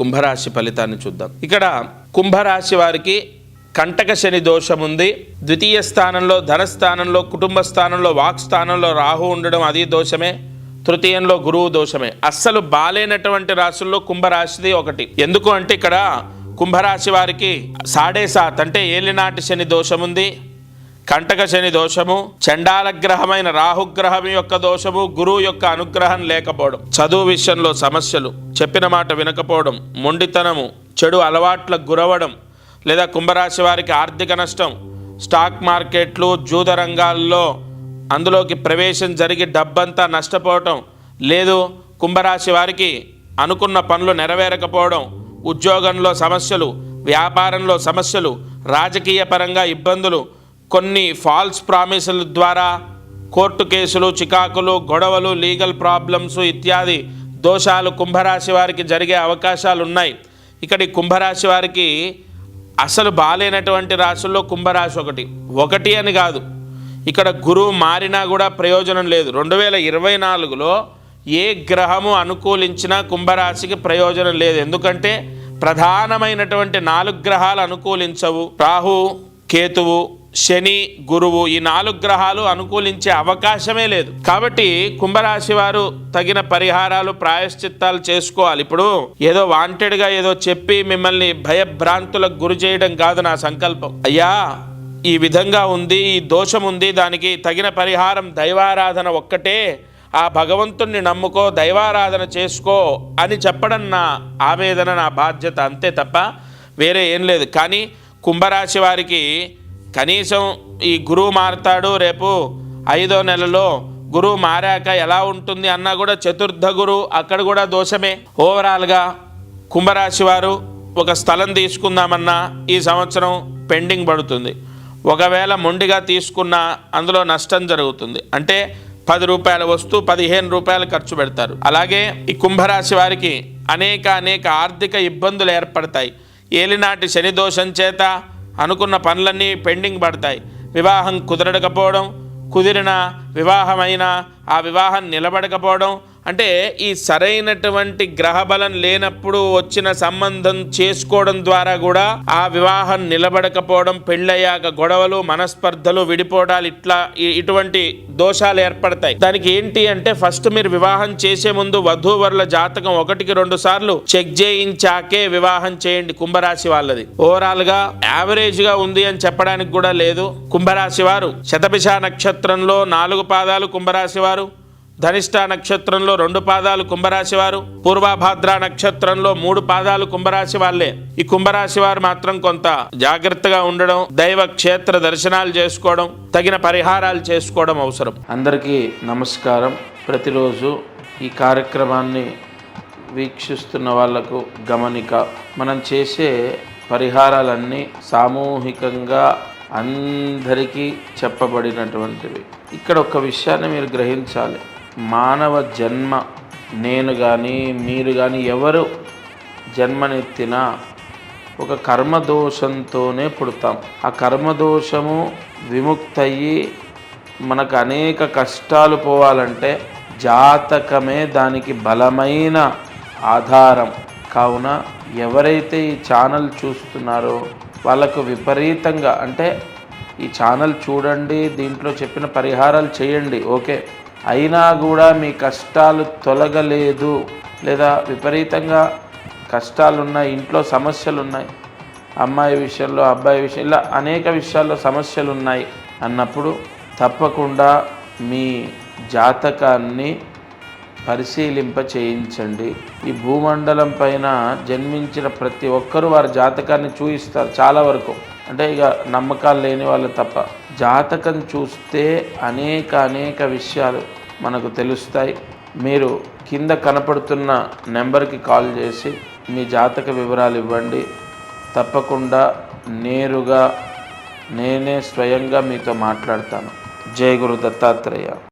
కుంభరాశి ఫలితాన్ని చూద్దాం. ఇక్కడ కుంభరాశి వారికి కంటక శని దోషం ఉంది. ద్వితీయ స్థానంలో ధనస్థానంలో కుటుంబ స్థానంలో వాక్ స్థానంలో రాహు ఉండడం అది దోషమే. తృతీయంలో గురువు దోషమే. అస్సలు బాలేనటువంటి రాశుల్లో కుంభరాశిది ఒకటి. ఎందుకు అంటే ఇక్కడ కుంభరాశి వారికి సాడే సాత్ అంటే ఏలినాటి శని దోషం ఉంది. కంటక శని దోషము చండాల గ్రహమైన రాహుగ్రహం యొక్క దోషము గురువు యొక్క అనుగ్రహం లేకపోవడం చదువు విషయంలో సమస్యలు చెప్పిన మాట వినకపోవడం మొండితనము చెడు అలవాట్లకు గురవడం లేదా కుంభరాశి వారికి ఆర్థిక నష్టం స్టాక్ మార్కెట్లు జూద రంగాల్లో అందులోకి ప్రవేశం జరిగి డబ్బంతా నష్టపోవటం లేదు కుంభరాశి వారికి అనుకున్న పనులు నెరవేరకపోవడం ఉద్యోగంలో సమస్యలు వ్యాపారంలో సమస్యలు రాజకీయ పరంగా ఇబ్బందులు కొన్ని ఫాల్స్ ప్రామిసుల ద్వారా కోర్టు కేసులు చికాకులు గొడవలు లీగల్ ప్రాబ్లమ్స్ ఇత్యాది దోషాలు కుంభరాశి వారికి జరిగే అవకాశాలు ఉన్నాయి. ఇక్కడ కుంభరాశి వారికి అసలు బాలేనటువంటి రాశుల్లో కుంభరాశి ఒకటి. ఒకటి అని కాదు. ఇక్కడ గురువు మారినా కూడా ప్రయోజనం లేదు. రెండు వేల ఇరవై నాలుగులో ఏ గ్రహము అనుకూలించినా కుంభరాశికి ప్రయోజనం లేదు. ఎందుకంటే ప్రధానమైనటువంటి నాలుగు గ్రహాలు అనుకూలించవు. రాహు కేతువు శని గురువు ఈ నాలుగు గ్రహాలు అనుకూలించే అవకాశమే లేదు. కాబట్టి కుంభరాశి వారు తగిన పరిహారాలు ప్రాయశ్చిత్తాలు చేసుకోవాలి. ఇప్పుడు ఏదో వాంటెడ్గా ఏదో చెప్పి మిమ్మల్ని భయభ్రాంతులకు గురి చేయడం కాదు నా సంకల్పం. అయ్యా ఈ విధంగా ఉంది ఈ దోషం ఉంది దానికి తగిన పరిహారం దైవారాధన ఒక్కటే. ఆ భగవంతుణ్ణి నమ్ముకో దైవారాధన చేసుకో అని చెప్పడం నా ఆవేదన నా బాధ్యత అంతే తప్ప వేరే ఏం లేదు. కానీ కుంభరాశి వారికి కనీసం ఈ గురువు మారతాడు రేపు ఐదో నెలలో గురువు మారాక ఎలా ఉంటుంది అన్నా కూడా చతుర్థ గురువు అక్కడ కూడా దోషమే. ఓవరాల్గా కుంభరాశి వారు ఒక స్థలం తీసుకుందామన్నా ఈ సంవత్సరం పెండింగ్ పడుతుంది. ఒకవేళ మొండిగా తీసుకున్నా అందులో నష్టం జరుగుతుంది. అంటే పది రూపాయల వస్తువు పదిహేను రూపాయలు ఖర్చు పెడతారు. అలాగే ఈ కుంభరాశి వారికి అనేక అనేక ఆర్థిక ఇబ్బందులు ఏర్పడతాయి. ఏలినాటి శని దోషం చేత అనుకున్న పనులన్నీ పెండింగ్ పడతాయి. వివాహం కుదరకపోవడం కుదిరిన వివాహమైన ఆ వివాహం నిలబడకపోవడం అంటే ఈ సరైనటువంటి గ్రహబలం లేనప్పుడు వచ్చిన సంబంధం చేసుకోవడం ద్వారా కూడా ఆ వివాహం నిలబడకపోవడం పెళ్ళయ్యాక గొడవలు మనస్పర్ధలు విడిపోవడాలు ఇట్లా ఇటువంటి దోషాలు ఏర్పడతాయి. దానికి ఏంటి అంటే ఫస్ట్ మీరు వివాహం చేసే ముందు వధూవరుల జాతకం ఒకటికి రెండు సార్లు చెక్ చేయించాకే వివాహం చేయండి కుంభరాశి వాళ్ళది. ఓవరాల్గా యావరేజ్గా ఉంది అని చెప్పడానికి కూడా లేదు కుంభరాశి వారు. శతభిష నక్షత్రంలో నాలుగు పాదాలు కుంభరాశి వారు. ధనిష్ట నక్షత్రంలో రెండు పాదాలు కుంభరాశి వారు పూర్వభాద్ర నక్షత్రంలో మూడు పాదాలు కుంభరాశి వాళ్ళే. ఈ కుంభరాశి వారు మాత్రం కొంత జాగ్రత్తగా ఉండడం దైవ క్షేత్ర దర్శనాలు చేసుకోవడం తగిన పరిహారాలు చేసుకోవడం అవసరం. అందరికీ నమస్కారం. ప్రతిరోజు ఈ కార్యక్రమాన్ని వీక్షిస్తున్న వాళ్ళకు గమనిక మనం చేసే పరిహారాలన్నీ సామూహికంగా అందరికీ చెప్పబడినటువంటివి. ఇక్కడ ఒక విషయాన్ని మీరు గ్రహించాలి. మానవ జన్మ నేను కానీ మీరు కానీ ఎవరు జన్మనెత్తినా ఒక కర్మదోషంతోనే పుడతాం. ఆ కర్మదోషము విముక్తయ్యి మనకు అనేక కష్టాలు పోవాలంటే జాతకమే దానికి బలమైన ఆధారం. కావున ఎవరైతే ఈ ఛానల్ చూస్తున్నారో వాళ్ళకు విపరీతంగా అంటే ఈ ఛానల్ చూడండి దీంట్లో చెప్పిన పరిహారాలు చేయండి ఓకే? అయినా కూడా మీ కష్టాలు తొలగలేదు లేదా విపరీతంగా కష్టాలు ఉన్నాయి ఇంట్లో సమస్యలు ఉన్నాయి అమ్మాయి విషయంలో అబ్బాయి విషయం ఇలా అనేక విషయాల్లో సమస్యలు ఉన్నాయి అన్నప్పుడు తప్పకుండా మీ జాతకాన్ని పరిశీలింప చేయించండి. ఈ భూమండలం పైన జన్మించిన ప్రతి ఒక్కరూ వారి జాతకాన్ని చూయిస్తారు చాలా వరకు. అంటే ఇక నమ్మకాలు లేని వాళ్ళు తప్ప. జాతకం చూస్తే అనేక అనేక విషయాలు మనకు తెలుస్తాయి. మీరు కింద కనపడుతున్న నెంబర్కి కాల్ చేసి మీ జాతక వివరాలు ఇవ్వండి. తప్పకుండా నేరుగా నేనే స్వయంగా మీతో మాట్లాడతాను. జయ గురు దత్తాత్రేయ.